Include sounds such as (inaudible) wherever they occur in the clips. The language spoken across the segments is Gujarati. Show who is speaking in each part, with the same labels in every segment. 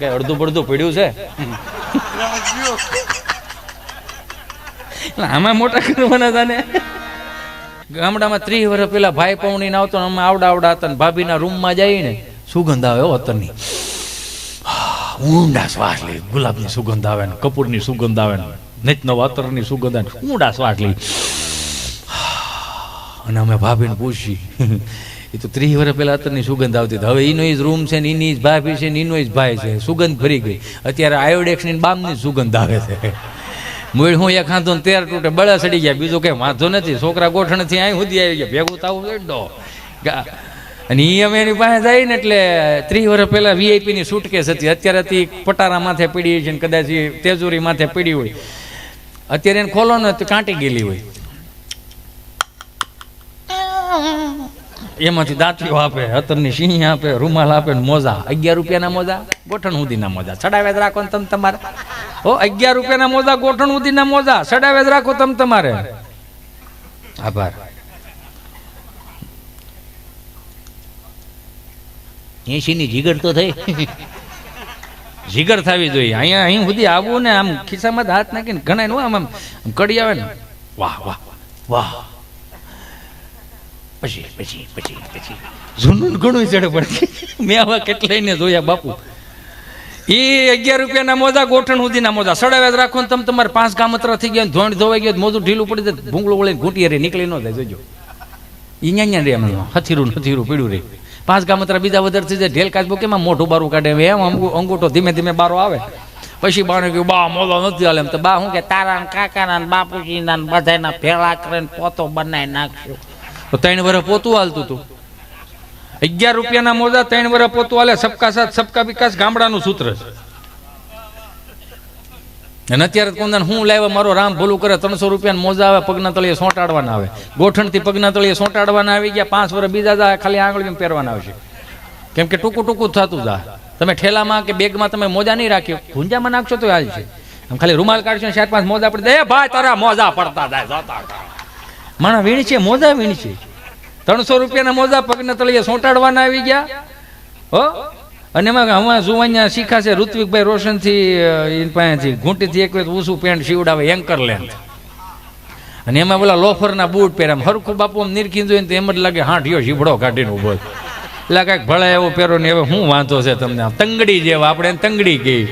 Speaker 1: કે અડધું પડધું પડ્યું છે? આમાં મોટા કરવાના હતા ને. ગામડામાં ત્રીસ વર્ષ પેલા ભાઈ પૌણી આવતો ને અમે આવડા આવડા હતા ને ભાભીના રૂમમાં જઈ ને સુગંધ આવે અત્તરની. ઊંડા શ્વાસ લે. ગુલાબની સુગંધ આવે ને કપૂરની સુગંધ આવે ને. નવા અત્તરની સુગંધ આવે ઊંડા શ્વાસ લે. અને અમે ભાભીને પૂછી એ તો ત્રીસ વર્ષ પહેલા અત્યારની સુગંધ આવતી હતી. હવે એનો જ રૂમ છે ને એની જ ભાભી છે ને એનો જ ભાઈ છે. સુગંધ ફરી ગઈ. અત્યારે આયોડેક્સની બામની સુગંધ આવે છે. મૂળ હું એક ને તેર તૂટે, બળા સડી ગયા. બીજું કઈ વાંધો નથી. છોકરા ગોઠણથી અહીં સુધી આવી ગયા. ભેગું થવું એડો અને એ અમે એની પાસે જાય ને એટલે ત્રીસ વર્ષ પહેલા વીઆઈપીની સુટકેસ હતી. અત્યારે હતી પટારા માથે પીડી છે ને કદાચ તેજોરી માથે પીડી હોય. અત્યારે એને ખોલો ને તો કાંટી ગયેલી હોય. એમાંથી દાંતલીઓ આપે હતરની સિંહ આપે રૂમાલ આપે ને મોજા. અગિયાર રૂપિયાના મોજા? ગોઠણ સુધીના મોજા. ચડાવે રાખો ને તમે તમારે. ઓ અગિયાર રૂપિયાના મોજા ગોઠણ સુધીના મોજા. ચડાવે રાખો તમે તમારે. આભાર. એસી ની જીગર તો થઈ. જીગર થવી જોઈએ. અહીંયા અહીં સુધી આવવું ને આમ ખિસ્સામાં હાથ નાખીને ઘણા આમ આમ કડી આવે ને. વાહ વાહ વાહ. પછી પછી પછી પછી. જૂનું ઘણું ચડે પણ મેં આવા કેટલાય ને જોયા બાપુ. એ અગિયાર રૂપિયાના મોજા, ગોઠણ સુધીના મોજા. સડાવ્યા જ રાખો તમે તમારે પાંચ કામતરા થઈ ગયા ધોણ ધોવાઈ ગયો મોજું ઢીલું પડી જાય ભૂંગળો વળીને ઘૂંટી નીકળી ન જાય, જોજો. એ ન્યા રે એમ હથીરું હથીરું પીડ્યું રે. પાંચ કામતરા બીજા વધારે થઈ જાય, ઢેલ કાચબો કેમાં મોઢું બારું કાઢે? એમ અંગુ- અંગૂઠો ધીમે ધીમે બારો આવે. પછી બાને કહ્યું, બા, મોલો નથી હાલે. એમ તો બા, હું કે, તારા કાકાના બાપુજીના બધાના ભેળા કરીને પોતો બનાવી નાખ્યો તો ત્રણ વર્ષ પોતું હાલતું હતું. અગિયાર રૂપિયાના મોજા ત્રણ વર્ષ પોતું હાલે, સબકા સાથ, સબકા વિકાસ ગામડાનું સૂત્ર છે. અને અત્યારે કોંદન હું લાવ્યા, મારો રામ ભૂલું કરે, ત્રણસો રૂપિયા મોજા આવે, પગના તળિયે સોંટાડવાના આવે. ગોઠણથી પગના તળિયે સોંટાડવાના આવી ગયા, પાંચ વર્ષ બીજા જાય ખાલી આંગળીમાં પહેરવાના આવશે. કેમ કે ટૂંકું ટૂંકું થતું જા. તમે ઠેલામાં કે બેગમાં તમે મોજા નહીં રાખ્યો, ભૂંજામાં નાખશો તો હાલ છે. ખાલી રૂમાલ કાઢશો ચાર પાંચ મોજા પડી દે ભાઈ, તારા મોજા પડતા જાય, જોતા જા." માણા વીણ છે, મોજા વીણ છે. ત્રણસો રૂપિયાના મોજા પગના તળિયે સોંટાડવાના આવી ગયા. હો? અને એમાં હમણાં જુવાનિયા શીખાશે? ઋત્વિકભાઈ રોશનથી પાસેથી ઘૂંટીથી એક વખત ઊંચું પેન્ટ સીવડાવે એન્કર લેન્થ અને એમાં પેલા લોફરના બૂટ પહેર્યા. હરખું બાપુ આમ નિરખી જોઈને તો એમ જ લાગે હાંઠિયો શીભડો કાઢીને ઊભો. એટલે કાંઈક ભળા એવો પહેરો ને હવે શું વાંધો છે તમને? તંગડી જેવા, આપણે તંગડી કહી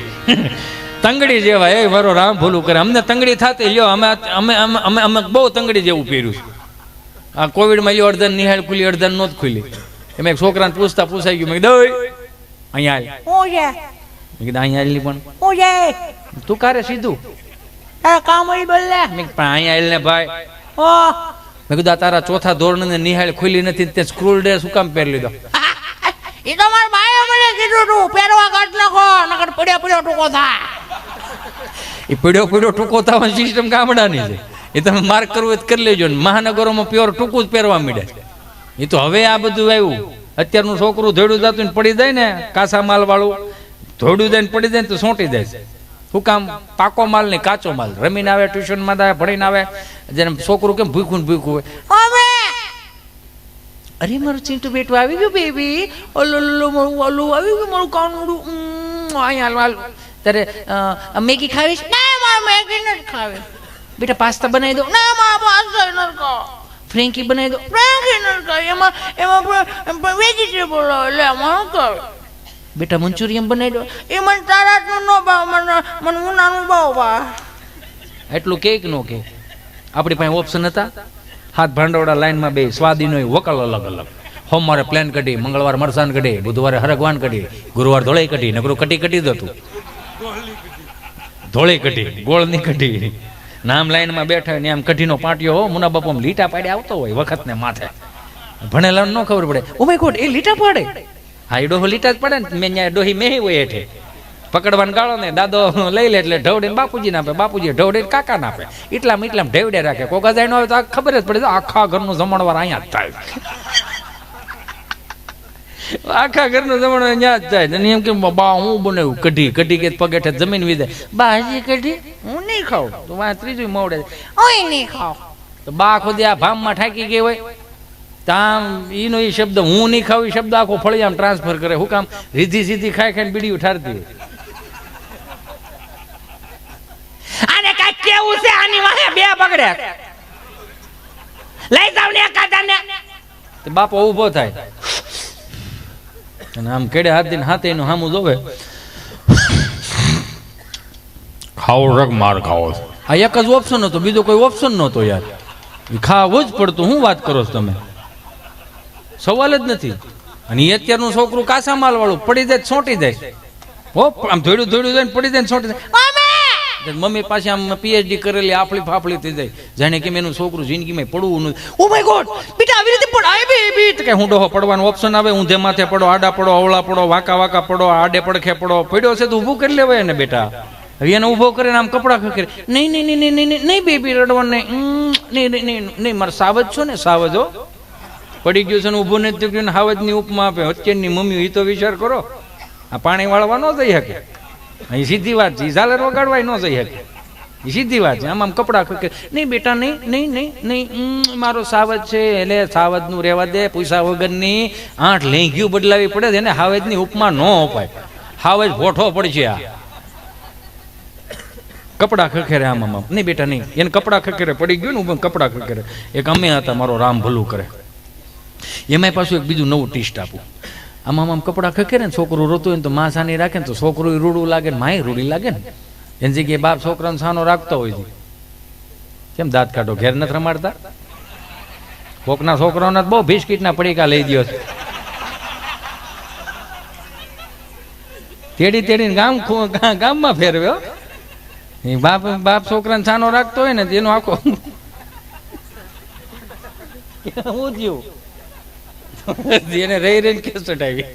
Speaker 1: તંગડી જેવા એ વરો રામ ભૂલું કરે. અમને તંગડી થતી લ્યો અમે અમે અમે અમે બહુ તંગડી જેવું પહેર્યું છે. આ કોવિડમાં લ્યો અડધન નિહાળ ખુલી અડધન નહોત ખુલી. એમાં એક છોકરાને પૂછતા પૂછાઈ ગયું. મેં કીધું અહીંયા હાલ." મેં કીધું અહીંયા આવેલી પણ. તું કારે સીધું?
Speaker 2: કામળી બોલે
Speaker 1: મેં પણ અહીંયા ને ભાઈ. મેં કીધું આ તારા ચોથા ધોરણને નિહાળ ખુલી નથી તે સ્ક્રૂલ ડે શું કામ પહેરી લીધો? (laughs)
Speaker 2: એ તો મારા મને કીધું તું પહેરવા કાઢ નાખો નકર પડ્યો પડ્યો ટૂંકો થાય.
Speaker 1: એ પીડ્યો પીડ્યો ટૂંકો થવાની સિસ્ટમ ગામડાની છે. એ તમે માર્ક કરવું હોય તો કરી લેજો. ને મહાનગરોમાં પ્યોર ટૂંકું જ પહેરવા મળે એ તો હવે આ બધું આવ્યું. અત્યારનું છોકરું ધોડું જતું ને પડી જાય ને કાસા માલ વાળું ધોડું જાય ને પડી જાય ને તો સોંટી જાય છે. શું કામ? પાકો માલ ને કાચો માલ. રમીને આવે ટ્યુશનમાં આવે ભણીને આવે. જેને છોકરું કેમ ભૂખું ને ભૂખું હોય. અરે મારું ચીંટું બેટું આવી ગયું બેબી. ઓલું ઓલું આવી ગયું મારું કાનુડું. અહીંયા. ત્યારે મેગી ખાવીશ?
Speaker 2: ના, મારે મેગી નથી ખાવી.
Speaker 1: બેટા, પાસ્તા બનાવી દો
Speaker 2: ના, મારા પાસ્તા નથી ખાવ.
Speaker 1: ફ્રેન્કી બનાવી દો
Speaker 2: ફ્રેન્કી નથી ખાવી. એમાં એમાં વેજીટેબલ એટલે એમાં શું
Speaker 1: બેટા, મંચુરિયન બનાવી દો.
Speaker 2: એ મને તારાનું ન ભાવ, મને મને ઉનાનું ભાવ ભાવ.
Speaker 1: એટલું કેક નો કે. આપણી પાસે ઓપ્શન હતા. હાથ ભાંડોળા લાઈનમાં બે સ્વાદીનો વકલ અલગ અલગ. સોમવારે પ્લેન કઢી, મંગળવાર મરસાન કઢી, બુધવારે હરગવાન કઢી, ગુરુવાર ધોળાઈ કઢી, નકરું કટી કટી જ હતું. ધોળી કઢી, ગોળની કઢી. નામ લાઈનમાં બેઠા ને આમ કઢીનો પાટિયો હો, મુના બાપુ લીટા પાડે આવતો હોય વખતને માથે. ભણેલા ન ખબર પડે. ઓ માય ગોડ, એ લીટા પાડે? હા, એ ડોહો લીટા જ પડે ને, મેં ત્યાં ડોહી મેહી હોય હેઠે. પકડવાનું ગાળો ને, દાદો લઈ લે એટલે ઢવડે બાપુજી આપે બાપુજી ઢવડે કાકા આપે. એટલામાં એટલામાં ઢેવડે રાખે. કોકા જાય ન હોય તો ખબર જ પડે, આખા ઘરનું જમણવાર અહીંયા જ થાય. આખા ઘરનો જમણો ત્યાં જ અને એમ કે બા હું બનાવ્યું કઢી કઢી કે પગેઠે જમીન વિધે બા હજી કઢી? હું નહીં ખાઉં. તો વા ત્રીજું મોડે
Speaker 2: ઓય નહીં ખાવ
Speaker 1: તો બા ખુદી આ ભામમાં ઠાકી ગઈ હોય. તામ એનો એ શબ્દ હું નહીં ખાવ એ શબ્દ આખો ફળી ટ્રાન્સફર કરે. હું કામ રીધી સીધી ખાઈ ખાઈને બીડી ઉઠાડતી આને કઈ
Speaker 2: કેવું છે? આની વાહે બે બગડે લઈ જાવ ને એકાદા
Speaker 1: ને બાપો ઊભો થાય. અને આમ કેડે હાથ દઈને હાથે એનું હામું જોવે.
Speaker 3: ખાવો રગ માર ખાવો
Speaker 1: આ એક જ ઓપ્શન હતો બીજો કોઈ ઓપ્શન નહોતો યાર. ખાવું જ પડતું શું વાત કરો છો તમે? સવાલ જ નથી. અને એ અત્યારનું છોકરું કાસા માલ વાળું પડી જાય છોટી જાય. હો આમ ધોડ્યું ધોડ્યું જાય પડી જાય છોટી જાય. મમ્મી પાસે આમ પીએચડી કરેલી આફળી ફાફળી થઈ જાય. જાણે કે એનું છોકરું જિંદગીમાં પડવું નથી ઓ માય ગોડ! બેટા, આવી રીતે પડાય બી બી તો કે હું ડોહો પડવાનો ઓપ્શન આવે? ઊંધે માથે પડો, આડા પડો, અવળા પડો, વાંકા વાંકા પડો, આડે પડખે પડો. પડ્યો છે તો ઊભું કરી લેવાય ને બેટા. હવે એને ઊભો કરીને આમ કપડા ખખેરે. નહીં નહીં નહીં નહીં નહીં નહીં, બેબી રડવાનું નહીં. નહીં નહીં નહીં મારે સાવજ છો ને? સાવજ હો. પડી ગયું છે ને ઊભું નથી થયું ને હાવજની ઉપમા આપે. અત્યારની મમ્મી એ તો વિચાર કરો. આ પાણી વાળવા ન જઈ શકે. અહીં સીધી વાત છે. ઝાલર વગાડવાય ન જઈ શકે. એ સીધી વાત છે. આમ આમ કપડાં ખોકે નહીં બેટા, નહીં નહીં નહીં નહીં મારો સાવજ છે. એટલે સાવજનું રહેવા દે પૈસા વગરની આઠ લેંઘિયું બદલાવી પડે છે. એને હાવેજની ઉપમા ન અપાય. હાવેજ ભોઠો પડશે આ. કપડા ખખેરે આમ આમ. નહીં બેટા, નહીં. એને કપડા ખખેરે પડી ગયું ને ઊભું કપડા ખખેરે. એક અમે હતા, મારો રામ ભલું કરે. એમાંય પાછું એક બીજું નવું ટીસ્ટ આપું. આમ આમ કપડાં ખખેરે ને છોકરું રોતું હોય ને તો માં સાની રાખે ને તો છોકરું રૂડું લાગે ને માય રૂડી લાગે ને. એની જગ્યાએ બાપ છોકરાને સાનો રાખતો હોય છે. કેમ દાંત કાઢો? ઘેર નથી રમાડતા? કોકના છોકરાઓને બહુ બિસ્કીટના પડીકા લઈ દ્યો છે. તેડી તેડીને ગામ ગામમાં ફેરવ્યો. એ બાપ બાપ છોકરાને સાનો રાખતો હોય ને તેનો આખો હું થયું? (laughs) એને રહી રહીને કેસ ચટાવી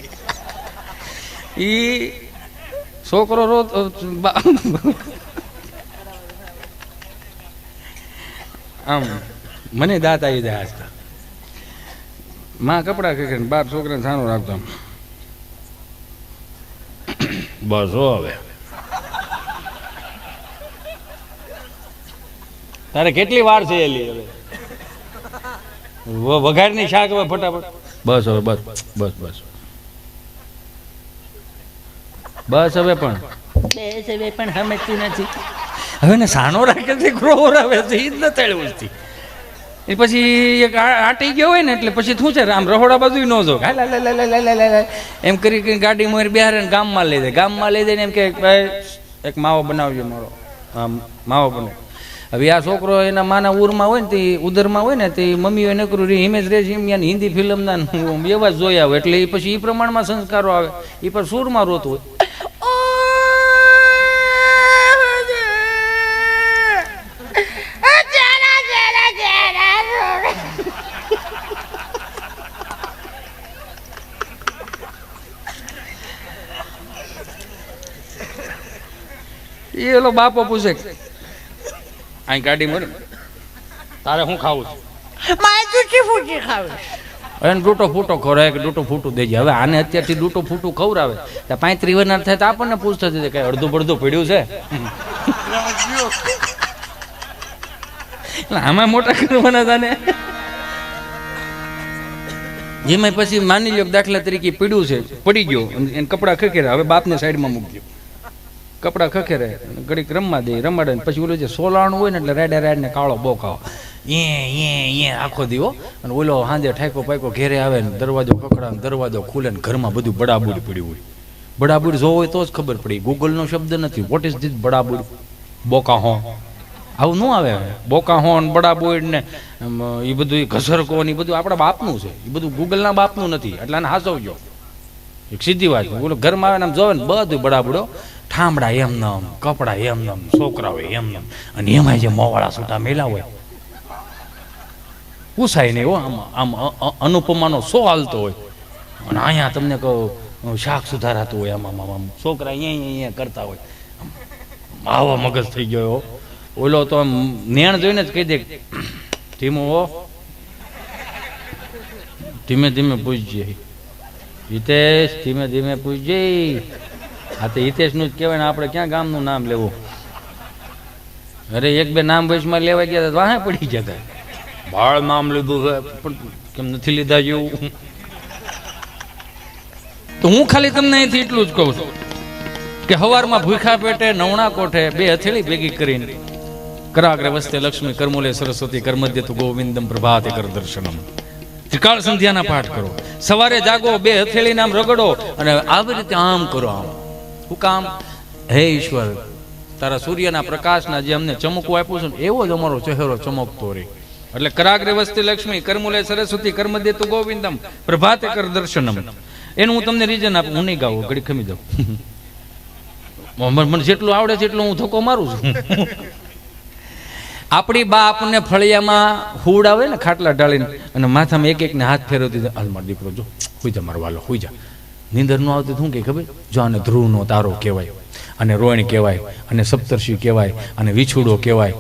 Speaker 1: ઈ છોકરો રો આમ, મને દાંત આવી જાય આજકા માં કપડા કે બાપ છોકરાને સારું રાખતો.
Speaker 3: બસ હો હવે.
Speaker 1: તારે કેટલી વાર છે એલી હવે? વઘારની શાક હવે ફટાફટ. બસ હવે બસ બસ બસ. બસ હવે પણ. બસ હવે પણ સમજતું નથી. હવે ને સાનો રાખે છે ગ્રોવર આવે છે એ જ ન તળવું એ પછી એક આટી ગયો હોય ને એટલે પછી શું છે આમ રહોડા બાજુ ન જો. એમ કરી કરી ગાડી મોર બિહારે ગામમાં લઈ જાય. ગામમાં લઈ જઈને એમ કે ભાઈ એક માવો બનાવજો મારો. આમ માવો બનાવ હવે આ છોકરો એના માના ઉરમાં હોય ને તે ઉદરમાં હોય ને તે મમ્મી હોય નકરું રે, હિમેશ રેશ એમ યાની હિન્દી ફિલ્મના એવા જ જોયા હોય. એટલે એ પછી એ પ્રમાણમાં સંસ્કારો આવે. એ પર સૂરમાં રોતું હોય. એ એલો બાપો પૂછે અહીં ગાડી મર તારે શું ખાવું છે?
Speaker 2: મારે તૂટી ફૂટી ખાવું
Speaker 1: અને ડૂટો ફૂટો ખોરાય કે ડૂટો ફૂટું દેજે. હવે આને અત્યારથી ડૂટો ફૂટું ખવડાવે. તો પાંત્રી વરના થાય તો આપણને પૂછતા કે અડધું પડધું પડ્યું છે? આમાં મોટા કરવાના તાને જેમાં પછી માની લો કે દાખલા તરીકે પીડ્યું છે. પડી ગયો. અને એને કપડાં ખખેરે હવે બાપને સાઈડમાં મૂકજો કપડાં ખખેરે ઘડીક રમવા દે, રમાડે પછી ઓલું જે સોલાણું હોય ને એટલે રેડે રેડ ને કાળો બોકાવો એ એ આખો દીવો. અને ઓલો હાંજે ઠાકો પાકો ઘેરે આવે ને દરવાજો કકડા દરવાજો ખુલે ને ઘરમાં બધું બડાબુડ પડ્યું હોય. બડાબુડ જો હોય તો જ ખબર પડી. ગૂગલનો શબ્દ નથી. વોટ ઇઝ ધીસ બડાબુડ? બોકા હો આવું ન આવે. બોકા હો ને બડાબુડ ને એ બધું ઘસરકો ને એ બધું આપણા બાપનું છે. એ બધું ગૂગલના બાપનું નથી. એટલે આને હાસવજો એક સીધી વાત ઓલો ઘરમાં આવે ને આમ જોવે ને બધું બડાબુડો. ઠામડા એમ નમ, કપડા એમ નમ, છોકરાઓ એમ નમ. અને એમાં જે મોવાળા છૂટા મેલા હોય, પૂછાય નહીં આમ આમ અનુપમાનો શો હાલતો હોય? અને અહીંયા તમને કહું શાક સુધારાતું હોય આમ આમ આમ છોકરા અહીંયા અહીંયા કરતા હોય. આવો મગજ થઈ ગયો. ઓલો તો નેણ જોઈને જ કહી દે, ધીમો હો. ધીમે ધીમે પૂછજે. હિતેશ, ધીમે ધીમે પૂછજે. આ તો હિતેશનું જ કહેવાય ને આપણે ક્યાં ગામનું નામ લેવું? અરે, એક બે નામ વયસમાં લેવા ગયા તો વાહે પડી જતા બાળ નામ લીધું છે, પણ કેમ નથી લીધા જેવું? તો હું ખાલી તમને અહીંથી એટલું જ કહું છું કે હવારમાં ભૂખા પેટે નવણા કોઠે બે હથેળી ભેગી કરીને કરાગ્ર વસ્તે લક્ષ્મી કર્મોલે સરસ્વતી કર્મધ્યતુ ગોવિંદમ પ્રભાતે કર દર્શનમ. ત્રિકાળ સંધ્યાના પાઠ કરો. સવારે જાગો, બે હથેળી નામ રગડો અને આવી રીતે આમ કરો આમ. શું કામ? હે ઈશ્વર, તારા સૂર્યના પ્રકાશના જે અમને ચમકવું આપ્યું છે એવો જ અમારો ચહેરો ચમકતો રહે. એટલે કરાગ્રે વસ્તી લક્ષ્મી, કર્મુલે સરસ્વતી, કર્મ દેતું ગોવિંદમ, પ્રભાતે કર દર્શનમ. એનું હું તમને રીઝન આપું, હું નહીં ગાવું ઘડી ખમી દઉં મને જેટલું આવડે છે એટલું હું ધક્કો મારું છું. આપણી બા આપણને ફળિયામાં હુડ આવે ને ખાટલા ઢાળીને, અને માથામાં એક એકને હાથ ફેરવતી હાલ મારો દીકરો જો, હુઈ જા, મારો વાલો, હુઈ જા. નીંદર ન આવતી શું કે ખબર? જો આને ધ્રુવનો તારો કહેવાય, અને રોયણ કહેવાય, અને સપ્તર્ષિ કહેવાય, અને વિછુડો કહેવાય,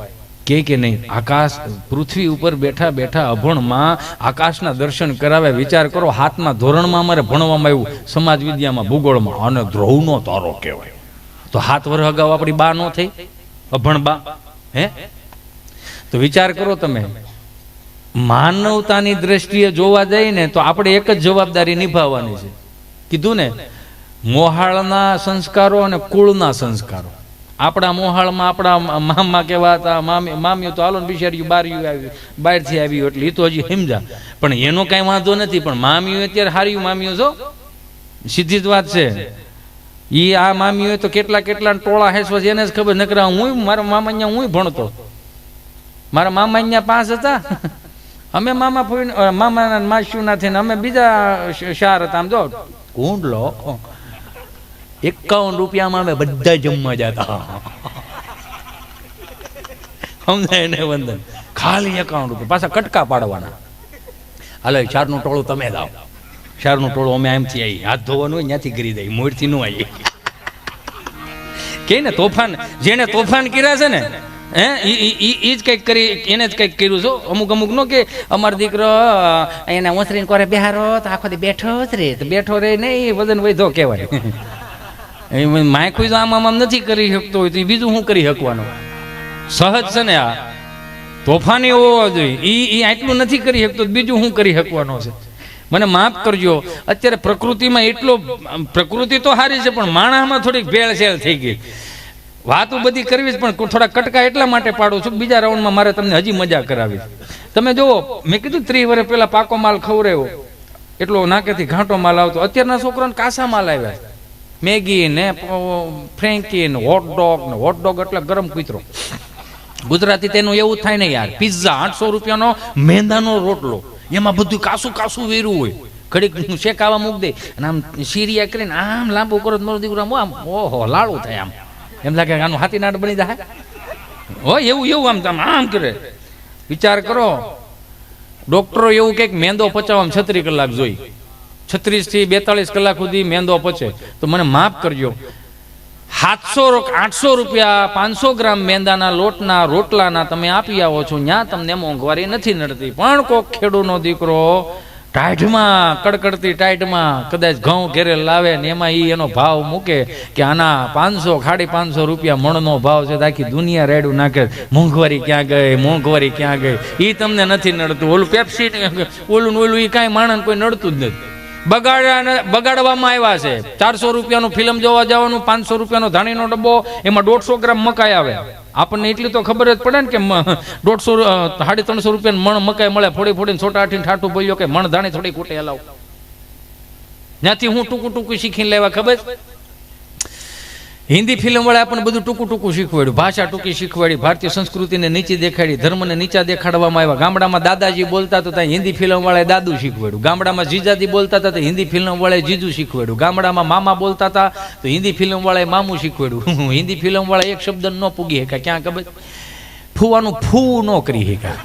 Speaker 1: કે કે નહીં, આકાશ, પૃથ્વી ઉપર બેઠા બેઠા અભણમાં આકાશના દર્શન કરાવે, વિચાર કરો, હાથમાં ધોરણમાં અમારે ભણવામાં આવ્યું સમાજ વિદ્યામાં ભૂગોળમાં, અને ધ્રુવનો તારો કહેવાય. તો હાથ વર્ષ અગાઉ આપણી બા નો થઈ, અભણ બા, હે? તો વિચાર કરો તમે, માનવતાની દ્રષ્ટિએ જોવા જઈએ ને તો આપણે એક જ જવાબદારી નિભાવવાની છે. કીધું ને, મોહાળના સંસ્કારો અને કુળના સંસ્કારો. આપણા મોહાળમાં આપણા મામા કેવા હતા મામી, મામીઓ તો હાલો ને બાર્યું આવ્યું બહારથી આવ્યું એટલે એ તો હજી સમજા પણ એનો કાંઈ વાંધો નથી, પણ મામીઓ અત્યારે હાર્યું મામીઓ છો સીધી જ વાત છે. ઈ આ મામીઓ તો કેટલા કેટલા ટોળા હેસવા છે એને જ ખબર, નકરા હું મારા મામા અહીંયા હું ભણતો. મારા મામા અહીંયા પાંચ હતા. અમે મામા ફોઈ મામાના માસ્યુના થઈને અમે બીજા શાર હતા આમ જો. કુંડલો એકાવન રૂપિયામાં અમે બધા જમવા જતા. સમજાય ને વંદન. ખાલી એકાવન રૂપિયા. પાછા કટકા પાડવાના. હાલો ચારનું ટોળું તમે દાવ ચારનું ટોળું અમે આમથી આવી હાથ ધોવાનું હોય ત્યાંથી કરી દઈ મોરથી ન આવી કે ને તોફાન જેને તોફાન કર્યા છે ને હે? એ જ કંઈક કરી એને જ કંઈક કર્યું છો. અમુક અમુક નો કે અમારો દીકરો એને ઓસરીને કોરે બેહારો તો આખો દી બેઠો જ રે. તો બેઠો રે નહીં વજન વધો કહેવાય. (laughs) એ માયખું જો આમ આમ આમ નથી કરી શકતો હોય તો એ બીજું શું કરી શકવાનું? સહજ છે ને આ. તોફાની હોવો જોઈએ. એ એ આટલું નથી કરી શકતો બીજું શું કરી શકવાનો છે? મને માફ કરજો. અત્યારે પ્રકૃતિમાં એટલો પ્રકૃતિ તો સારી છે પણ માણસમાં થોડીક ભેળસેળ થઈ ગઈ. વાતો બધી કરવી પણ થોડા કટકા એટલા માટે પાડું છું બીજા રાઉન્ડમાં મારે તમને હજી મજા કરાવી. તમે જુઓ, મેં કીધું ત્રીસ વર્ષ પહેલા પાકો માલ ખવરાયો એટલો નાકેથી ઘાંટો માલ આવતો. અત્યારના છોકરાને કાસા માલ આવ્યા. મેગી ને ફ્રેન્કી ને હોટડોગ ને. હોટડોગ એટલે ગરમ કૂતરો. ગુજરાતી તેનું એવું થાય ને યાર પિઝા આઠસો રૂપિયાનો મેંદાનો રોટલો. એમાં બધું કાસું કાસું વેરું હોય. ઘડીક શેકાવા મૂક દે. અને આમ સીરિયા કરીને આમ લાંબુ કરો મારો દીકરો આમ, ઓહો, લાડુ થાય આમ. એમ લાગે આનું હાથી નાટ બની જાય હોય એવું એવું આમ તમે આમ કરે. વિચાર કરો. ડોક્ટરો એવું કંઈક મેંદો પચાવવામાં છત્રીસ કલાક જોઈ. છત્રીસથી બેતાળીસ કલાક સુધી મેંદો પચે. તો મને માફ કરજો. સાતસો આઠસો રૂપિયા, પાંચસો ગ્રામ મેંદાના લોટના, રોટલાના તમે આપી આવો છો. ત્યાં તમને મોંઘવારી નથી નડતી. પણ કોક ખેડૂનો દીકરો ટાઈટમાં કડકડતી ટાઈટમાં કદાચ ઘઉં ઘેરે લાવે ને એમાં એ એનો ભાવ મૂકે કે આના પાંચસો, ખાડી પાંચસો રૂપિયા મણનો ભાવ છે આખી દુનિયા રેડું નાખે. મોંઘવારી ક્યાં ગઈ? મોંઘવારી ક્યાં ગઈ? એ તમને નથી નડતું. ઓલું પેપ્સી ઓલું ઓલું એ કાંઈ માણસ કોઈ નડતું જ નથી. બગાડવા બગાડવામાં આવ્યા છે. ચારસો રૂપિયાનું ફિલ્મ જોવા જવાનું, પાંચસો રૂપિયાનો ધાણીનો ડબ્બો, એમાં દોઢસો ગ્રામ મકાઈ આવે. આપણને એટલી તો ખબર જ પડે ને કે દોઢસો સાડી ત્રણસો રૂપિયા મણ મકાઈ મળે, ફોડી ફોડીને છોટા આઠીને ઠાઠું બોલ્યો કે મણ ધાણી થોડી કૂટે હલાવ ત્યાંથી હું ટૂંકું ટૂંકું શીખીને લેવા ખબર? હિન્દી ફિલ્મ વાળા આપણને બધું ટૂંકું ટૂંકું શીખવાડ્યું. ભાષા ટૂંકી શીખવાડી, ભારતીય સંસ્કૃતિને નીચી દેખાડી, ધર્મને નીચા દેખાડવામાં આવ્યા. ગામડામાં દાદાજી બોલતા તો ત્યાં હિન્દી ફિલ્મ વાળાએ દાદુ શીખવાડ્યું. ગામડામાં જીજાજી બોલતા હતા તો હિન્દી ફિલ્મ વાળાએ જીજુ શીખવાડ્યું. ગામડામાં મામા બોલતા હતા તો હિન્દી ફિલ્મ વાળાએ મામું શીખવાડ્યું. હિન્દી ફિલ્મ વાળા એક શબ્દ ન પૂગી શકા ક્યાં ખબર? ફૂવાનું ફૂ ન કરી શકા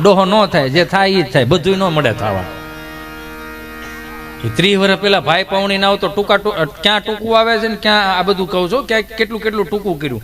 Speaker 1: ડોહો ન થાય, જે થાય એ જ થાય. બધું ન મળે થવા ત્રીસ વર્ષ પેલા ભાઈ પાવણી ના આવતો ટૂંકા ક્યાં ટૂંકું આવે છે ને ક્યાં આ બધું કહું છું? ક્યાં કેટલું કેટલું ટૂંકું કર્યું?